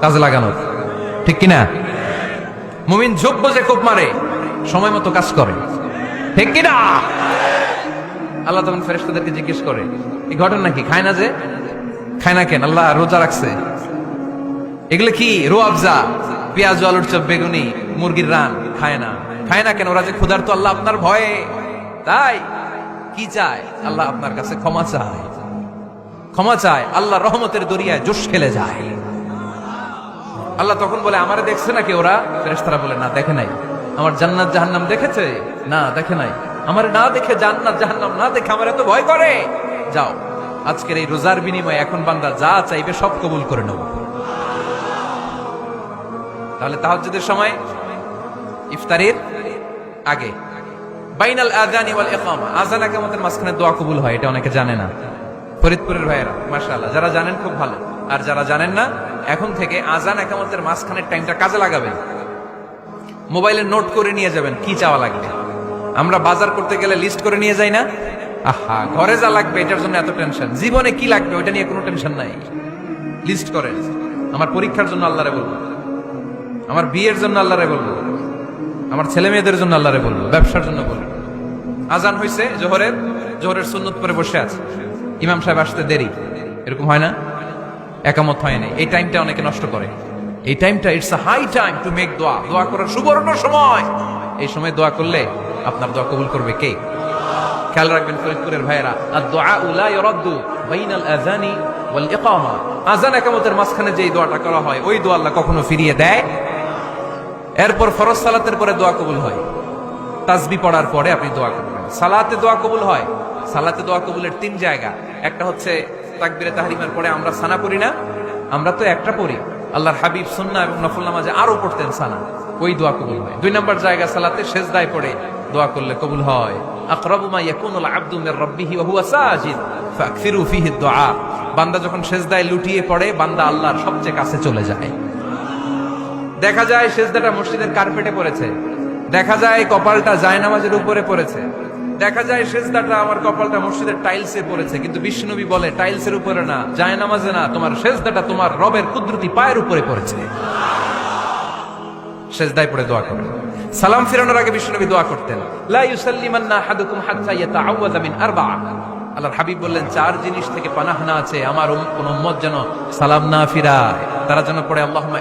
কাজে লাগানোর। ঠিক কিনা? মুমিন ঝোপ বোঝে কোপ মারে, সময় মতো কাজ করে। ঠিক কিনা? আল্লাহ তখন ফেরেশতাদেরকে জিজ্ঞেস করে, এই ঘটনা কি? খায় না যে? খায় না কেন? আল্লাহ রোজা রাখছে। এগুলো কি? রো আফজা, পেঁয়াজ, আলুর চপ, বেগুনি, মুরগির রান, খায় না। খায় না কেন? ওরা যে ক্ষুধার্ত, আল্লাহ আপনার ভয়ে। তাই? কি চায়? আল্লাহ আপনার কাছে ক্ষমা চায়। ক্ষমা চায়। আল্লাহ রহমতের দরিয়ায় জোশ খেলে যায়। আল্লাহ তখন বলে, আমারে দেখছে নাকি ওরা? ফেরেশতারা বলে, না, দেখে নাই। আমার জান্নাত জাহান্নাম দেখেছে? না, দেখে নাই। আমার না দেখে জান্নাত জাহান্নাম না দেখে আমার এত ভয় করে? যাও, আজকের এই রোজার বিনিময়ে এখন বান্দা যা চাইবে সব কবুল করে নেব। তাহলে তাহাজ্জুদের সময়, ইফতারের আগে। বাইনাল আযানি ওয়াল ইকামা। আযান একামতের মাঝখানে দোয়া কবুল হয়, এটা অনেকে জানে না। ফরিদপুরের ভাইয়েরা, মাশাআল্লাহ, যারা জানেন খুব ভালো। আর যারা জানেন না এখন থেকে আজান একামতের মাঝখানের টাইমটা কাজে লাগাবেন। মোবাইলে নোট করে নিয়ে যাবেন, কি চাওয়া লাগবে? আমরা বাজার করতে গেলে লিস্ট করে নিয়ে যাই না? আহা, ঘরে যা লাগবে, এটার জন্য এত টেনশন জীবনে কি লাগবে ওটা নিয়ে কোনো টেনশন নাই। লিস্ট করেন। আমার পরীক্ষার জন্য আল্লাহরে বলব। আমার বিয়ের জন্য আল্লাহরে বলব। আমার ছেলে মেয়েদের জন্য আল্লাহরে বলব। ব্যবসার জন্য বলব। আজান হয়েছে জোহরের। জোহরের সুন্নত পরে বসে আছে। ইমাম সাহেব আসতে দেরি। এরকম হয় না? একামত হয় না এই টাইমটা অনেকে নষ্ট করে। এই টাইমটা it's a high time to make দোয়া দোয়া করার সুবর্ণ সময়। এই সময় দোয়া করলে আপনার দোয়া কবুল করবে কে? খেয়াল রাখবেন ফরিদপুরের ভাইয়েরা আর দোয়া উলা ইরাদ্দু বাইনাল আযানি ওয়াল ইকামা। আযান একামতের মাঝখানে যেই দোয়াটা করা হয়, ওই দোয়া আল্লাহ কখনো ফিরিয়ে দেয়। এরপর ফরজ সালাতের পরে দোয়া কবুল হয়। তাসবি পড়ার পরে আপনি দোয়া করবেন। সালাতে দোয়া কবুল হয়। সালাতে দোয়া কবুলের তিন জায়গা। একটা হচ্ছে তাকবিরে তাহরিমার পরে আমরা সানা পড়ি না? আমরা তো একটা পড়ি। আল্লাহর হাবিব সুন্না এবং নফল নামাজে আরও পড়তেন সানা। ওই দোয়া কবুল হয়। দুই নম্বর জায়গা সালাতে সেজদায় পড়ে দোয়া করলে কবুল হয়। বান্দা যখন সেজদায় লুটিয়ে পড়ে, বান্দা সবচেয়ে কাছে চলে যায়। দেখা যায় সেজদাটা মসজিদের কার্পেটে পড়েছে। দেখা যায় কপালটা জায়নামাজের উপরে পড়েছে। দেখা যায় সেজদাটা আমার কপালটা মসজিদের টাইলসে পড়েছে, কিন্তু বিষ্ণুবী বলে টাইলসের উপরে না, জায়নামাজে না, তোমার সেজদাটা তোমার রবের কুদরতি পায়ের উপরে পড়েছে। পড়ে দোয়া সালাম ফিরানোর আগে দোয়া করতেন আল্লাহর হাবিব বললেন, চার জিনিস থেকে পানাহ না আছে, আমার কোন উম্মত যেন সালাম না ফিরায়। তারা যেন পড়ে, আল্লাহুম্মা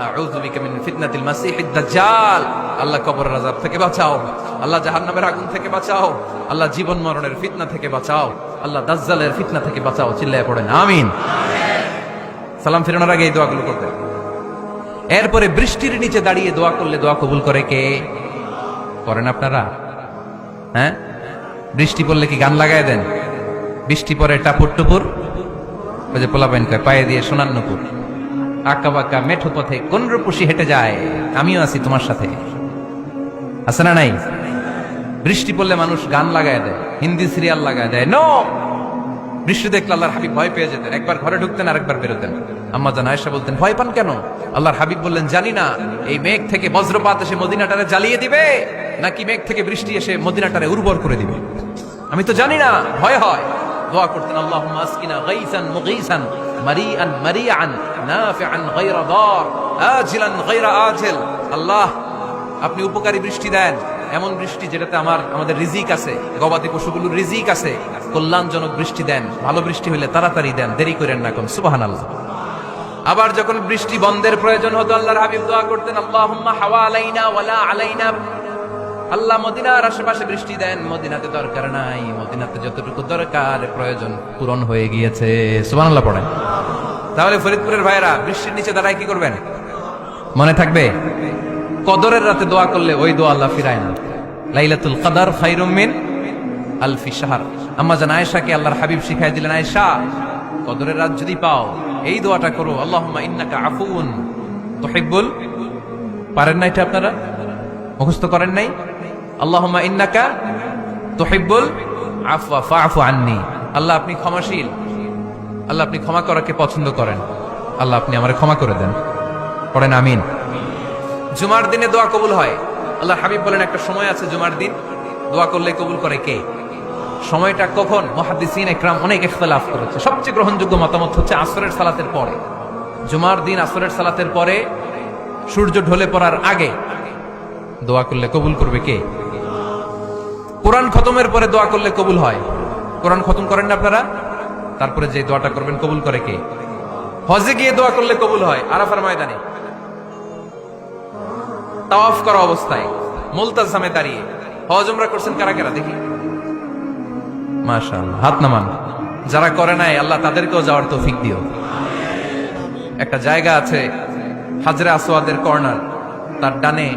আউযু বিকা মিন ফিতনাতিল মাসিহিদ দাজ্জাল। আল্লাহ কবরের আযাব থেকে বাঁচাও। আল্লাহ জাহান্নামের আগুন থেকে বাঁচাও। আল্লাহ জীবন মরণের ফিতনা থেকে বাঁচাও। আল্লাহ দাজ্জালের ফিতনা থেকে বাঁচাও। চিল্লায় পড়েন। আমিন। সালাম ফিরানোর আগে এই দোয়াগুলো করতেন এরপরে বৃষ্টির নিচে দাঁড়িয়ে দোয়া করলে দোয়া কবুল করে কে? করেন আপনারা? হ্যাঁ? বৃষ্টি পড়লে কি গান লাগায় দেন? বৃষ্টি পরে টাপুর টুপুর? ওই যে কয়, পায়ে দিয়ে সোনার নুপুর। আঁকা মেঠো পথে কোন হেঁটে যায়? আমিও আছি তোমার সাথে। আছে না নাই? বৃষ্টি পড়লে মানুষ গান লাগায় দেয়, হিন্দি সিরিয়াল লাগায় দেয়। নো বৃষ্টি দেখলে আল্লাহর হাবিব ভয় পেয়ে যেতেন। একবার ঘরে ঢুকতেন আর একবার বেরোতেন। আম্মা জান আয়েশা বলতেন, ভয় পান কেন? আল্লাহর হাবিব বললেন, জানি না। এই মেঘ থেকে বজ্রপাত এসে মদিনাটারে জ্বালিয়ে দিবে, নাকি মেঘ থেকে বৃষ্টি এসে মদিনাটারে উর্বর করে দিবে? আমি তো জানি না। ভয় হয়। দোয়া করতেন, আল্লাহুম্মা আসকিনা গাইসান মুগীসান। মারিআন মারিআন, নাফিআন গায়রা দার, আজিলান গায়রা আজিল। আল্লাহ, আপনি উপকারী বৃষ্টি দেন। এমন বৃষ্টি যেটাতে আমার, আমাদের রিজিক আছে। গবাদি পশুগুলোর রিজিক আছে। কল্যাণজনক বৃষ্টি দেন। ভালো বৃষ্টি হলে তাড়াতাড়ি দেন। দেরি করেন না কোন সুবাহান আল্লাহ আবার যখন বৃষ্টি বন্ধের প্রয়োজন হতো, আল্লাহর হাবিব দোয়া করতেন, আল্লাহুম্মা হাওয়া আলাইনা ওয়ালা আলাইনা আল্লাহ মদিনার আশেপাশে বৃষ্টি দেন, মদিনাতে দরকার নাই। মদিনাতে যতটুকু দরকার, প্রয়োজন পূরণ হয়ে গিয়েছে। সুবহানাল্লাহ পড়েন। তাহলে ফরিদপুরের ভাইরা বৃষ্টির নিচে দাঁড়ায় কি করবেন? মনে থাকবে? কদরের রাতে দোয়া করলে ওই দোয়া আল্লাহ ফিরায় না। লাইলাতুল কদর খায়রুম মিন আলফি শাহর। আম্মা জান আয়েশাকে আল্লাহর হাবিব শিখাই দিলেন, আয়েশা, কদরের রাত যদি পাও, এই দোয়াটা করো। আল্লাহুম্মা ইন্নাকা আফুন তুহিব্বুল। পারেন না এটা আপনারা? মুখস্থ করেন নাই? আল্লাহুম্মা ইন্নাকা তুহিব্বুল আফওয়া ফাআফু আন্নি। আল্লাহ আপনি ক্ষমাশীল। আল্লাহ আপনি ক্ষমা করাকে পছন্দ করেন। আল্লাহ আপনি আমারে ক্ষমা করে দেন। পড়েন আমিন। জুমার দিনে দোয়া কবুল হয়। আল্লাহ হাবিব বলেন, একটা সময় আছে জুমার দিন। দোয়া করলে কবুল করে কে? সময়টা কখন? মহাদিসিন একরাম অনেক ইখতলাফ করেছে। সবচেয়ে গ্রহণযোগ্য মতামত হচ্ছে আসরের সালাতের পরে। জুমার দিন আসরের সালাতের পরে সূর্য ঢলে পড়ার আগে দোয়া করলে কবুল করবে কে? কোরআন খতমের পরে দোয়া করলে কবুল হয়। কোরআন খতম করেন না আপনারা? তারপরে যে দোয়াটা করবেন, কবুল করে কে? হজে গিয়ে দোয়া করলে কবুল হয়, আরাফার ময়দানে। তাওয়াফ করা অবস্থায় মুলতাজামে দাঁড়িয়ে। হজ উমরা করছেন কারা কারা? দেখি। মাশাআল্লাহ, হাত নামান। যারা করে নাই, আল্লাহ তাদেরকেও যাওয়ার তৌফিক দিও। একটা জায়গা আছে, হাজরে আসওয়াদের কর্নার। তার ডানে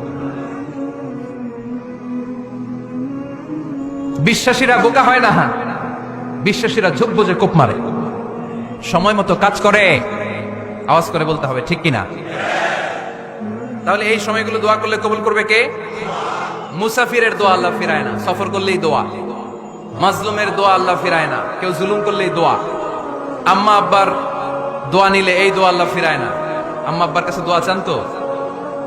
বিশ্বাসীরা বোকা হয় না বিশ্বাসীরা ঝোপ বোঝে কোপ মারে। সময় মতো কাজ করে, আওয়াজ করে বলতে হবে, ঠিক কিনা? তাহলে এই সময়গুলো দোয়া করলে কবুল করবে কে? মুসাফিরের দোয়া আল্লাহ ফিরায় না, সফর করলেই দোয়া। মাজলুমের দোয়া আল্লাহ ফিরায় না, কেউ জুলুম করলেই দোয়া। আম্মা আব্বার দোয়া নিলে এই দোয়া আল্লাহ ফিরায় না। আম্মা আব্বার কাছে দোয়া চান তো?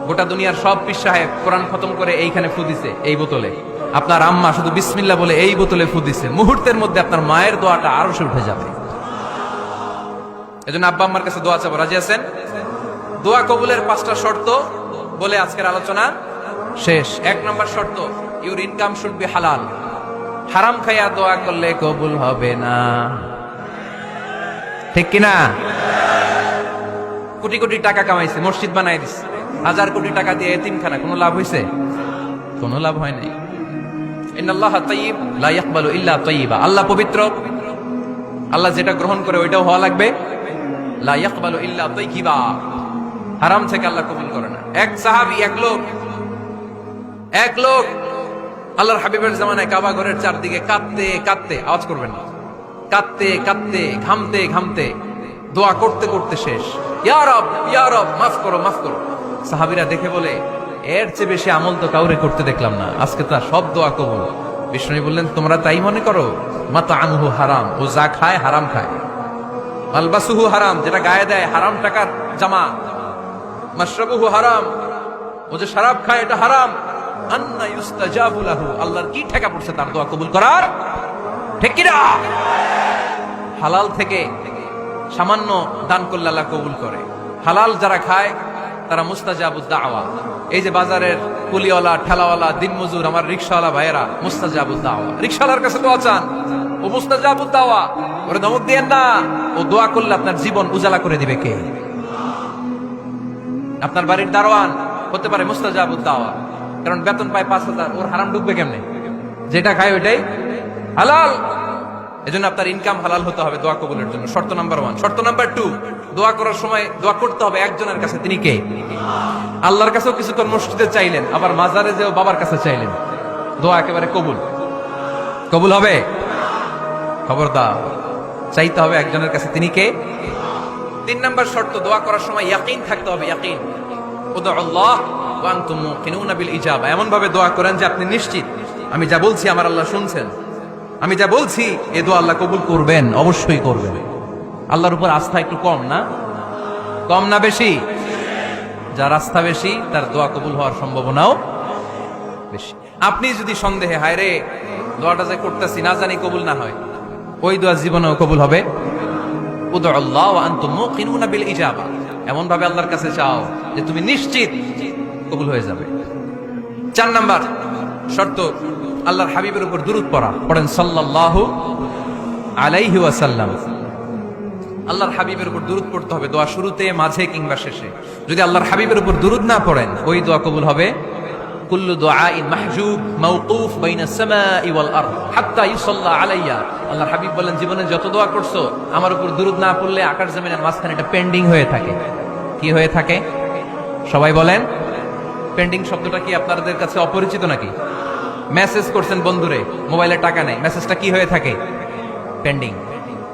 গোটা দুনিয়ার সব পীর সাহেব কোরআন খতম করে এইখানে ফু দিছে, এই বোতলে। আপনার আম্মা শুধু বিসমিল্লা বলে এই বোতলে ফু দিছে। মুহূর্তের মধ্যে আপনার মায়ের দোয়াটা আরও সে উঠে যাবে। এজন্য আব্বা আম্মার কাছে দোয়া চাবো। রাজি আছেন? দোয়া কবুলের পাঁচটা শর্ত বলে আজকের আলোচনা শেষ। এক নম্বর শর্ত ইউর ইনকাম শুড বি হালাল হারাম খাইয়া দোয়া করলে কবুল হবে না। ঠিক কিনা? কোটি কোটি টাকা কামাইছে, মসজিদ বানাই দিছে। হাজার কোটি টাকা দিয়ে এতিমখানা, কোনো লাভ হয়েছে কোনো লাভ হয় নাই। আল্লাহ পবিত্র। আল্লাহ যেটা গ্রহণ করে ওইটাও হওয়া লাগবে। হারাম থেকে আল্লাহ কবুল করে না। এক সাহাবী, এক লোক। এক লোক। আল্লাহর হাবিবের জামানায় কাবা ঘরের চারদিকে কাঁদতে কাঁদতে, আওয়াজ করবেন না। কাঁদতে কাঁদতে, ঘামতে ঘামতে। দোয়া করতে করতে শেষ। ইয়া রব, ইয়া মাফ করো মাফ করো। সাহাবিরা দেখে বলে এর চেয়ে বেশি আমল তো কাউরে করতে দেখলাম না। আজকে তার সব দোয়া কবুল। বিষ্ণু বললেন, তোমরা তাই মনে করো? মাতা আমহু হারাম। ও যা খায় হারাম খায়। আলবাসুহু হারাম, যেটা গায়ে দেয় হারাম টাকার জামা। মাশরাবুহু হারাম। ও যে শরাব খায়, এটা হারাম। আন্না ইউস্তাজাবু লাহু। আল্লাহর কি ঠেকা পড়ছে তার দোয়া কবুল করার? ঠিক না হালাল থেকে সামান্য দান করলে আল্লাহ কবুল করে। হালাল যারা খায়, তারা মুস্তাজাবুদ দাওয়া। এই যে বাজারের কুলিওয়ালা, ঠেলাওয়ালা, দিনমজুর, আমার রিক্সাওয়ালা ভাইয়েরা মুস্তাজাবুদ দাওয়া রিক্সাওয়ালার কাছে দোয়া চান। ও মুস্তাজাবুদ দাওয়া ওরে ধমক দিয়েন না। ও দোয়া করলে আপনার জীবন উজালা করে দিবে কে? আপনার বাড়ির দারোয়ান হতে পারে মুস্তাজাবুদ দাওয়া কারণ বেতন পায় পাঁচ হাজার, ওর হারাম ঢুকবে কেমনে? যেটা খায় ওইটাই হালাল। এজন্য আপনার ইনকাম হালাল হতে হবে দোয়া কবুলের জন্য। শর্ত নাম্বার ওয়ান শর্ত নাম্বার টু দোয়া করার সময় দোয়া করতে হবে একজনের কাছে, তিনি কে? আল্লাহর কাছেও কিছুক্ষণ মসজিদে চাইলেন, আবার মাজারে যেও বাবার কাছে চাইলেন। দোয়া একেবারে কবুল। কবুল হবে? খবরদার। চাইতে হবে একজনের কাছে, তিনি কে? তিন নাম্বার শর্ত, দোয়া করার সময় ইয়াকিন থাকতে হবে, ইয়াকিন। উদু এমন ভাবে দোয়া করেন যে আপনি নিশ্চিত, আমি যা বলছি আমার আল্লাহ শুনছেন। আমি যা বলছি, এ দোয়া আল্লাহ কবুল করবেন, অবশ্যই করবেন। আল্লাহর উপর আস্থা একটু কম না? কম না বেশি? যার আস্থা বেশি, তার দোয়া কবুল হওয়ার সম্ভাবনাও বেশি। আপনি যদি সন্দেহে, হায় রে, দোয়াটা যে করতেছি, না জানি কবুল না হয়, ওই দোয়া জীবনেও কবুল হবে। এমন ভাবে আল্লাহর কাছে চাও যে তুমি নিশ্চিত কবুল হয়ে যাবে। চার নাম্বার শর্ত, আল্লাহর হাবিবের উপর দুরুদ পড়া। পড়েন সাল্লাল্লাহু আলাইহি ওয়াসাল্লাম। আল্লাহর হাবিবের উপর দুরুদ পড়তে হবে, দোয়া শুরুতে, মাঝে কিংবা শেষে। যদি আল্লাহর হাবিবের উপর দুরুদ না পড়েন, ওই দোয়া কবুল হবে, কুল্লু দুআইন মাহজুব আলাইয়া। আল্লাহর হাবিব বলেন জীবনে যত দোয়া করছ, আমার উপর দুরুদ না পড়লে আকাশ মাঝখানে পেন্ডিং হয়ে থাকে। কি হয়ে থাকে? সবাই বলেন পেন্ডিং শব্দটা কি আপনাদের কাছে অপরিচিত নাকি? মেসেজ করছেন বন্ধুরে, মোবাইলে টাকা নেই মেসেজটা কি হয়ে থাকে? পেন্ডিং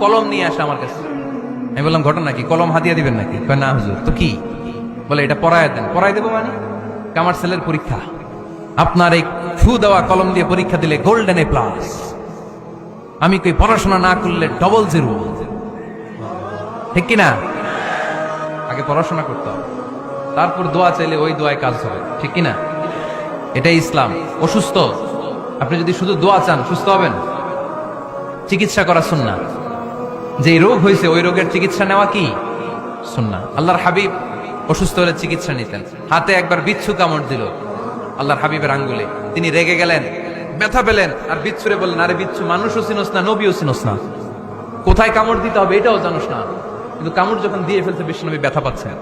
কলম নিয়ে আসে আমার কাছে। আমি বললাম, ঘটনা কি? কলম হাতিয়ে দিবেন নাকি? না, হুজুর। তো কি? বলে, এটা পড়ায় দেন। পড়াই দেবো মানে? কামার ছেলের পরীক্ষা। আপনার এই ফু দেওয়া কলম দিয়ে পরীক্ষা দিলে গোল্ডেন এ প্লাস আমি কই, পড়াশোনা না করলে ডবল জিরো ঠিক কি না আগে পড়াশোনা করতে হবে। তারপর দোয়া চাইলে ওই দোয়ায় কাজ হবে। ঠিক কি না এটাই ইসলাম। অসুস্থ? আপনি যদি শুধু দোয়া চান, সুস্থ হবেন? চিকিৎসা করা সুন্না যে রোগ হয়েছে, ওই রোগের চিকিৎসা নেওয়া কি? সুন্না আল্লাহর হাবিব অসুস্থ হলে চিকিৎসা নিতেন। হাতে একবার বিচ্ছু কামড় দিল আল্লাহর হাবিবের আঙ্গুলে। তিনি রেগে গেলেন, ব্যথা পেলেন, আর বিচ্ছুরে বললেন, আরে বিচ্ছু, মানুষও চিনোস না, নবীও চিনোস না। কোথায় কামড় দিতে হবে এটাও জানোস না। কিন্তু কামড় যখন দিয়ে ফেলছে, বিশ্বনবী ব্যথা পাচ্ছেন।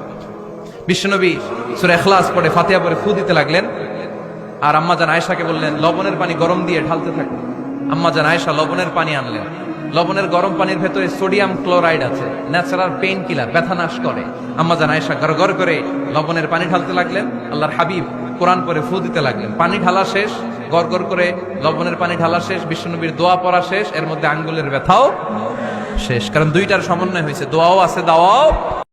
বিশ্বনবী সুরে এখলাস পড়ে ফাতিয়া পরে ফু দিতে লাগলেন। আর আম্মা জান আয়েশাকে বললেন, লবণের পানি গরম দিয়ে ঢালতে থাকো। আম্মা জান আয়েশা লবণের পানি আনলেন। লবণের গরম পানির ভেতরে সোডিয়াম ক্লোরাইড আছে ন্যাচারাল পেইন কিলার ব্যথা নাশ করে। আম্মা জান আয়েশা গড় গড় করে লবণের পানি ঢালতে লাগলেন, আল্লাহর হাবিব কোরআন করে ফু দিতে লাগলেন। পানি ঢালা শেষ গড় গড় করে লবণের পানি ঢালা শেষ বিশ্বনবীর দোয়া পড়া শেষ, এর মধ্যে আঙ্গুলের ব্যথাও শেষ। কারণ দুইটার সমন্বয় হয়েছে, দোয়াও আছে, দাওয়াও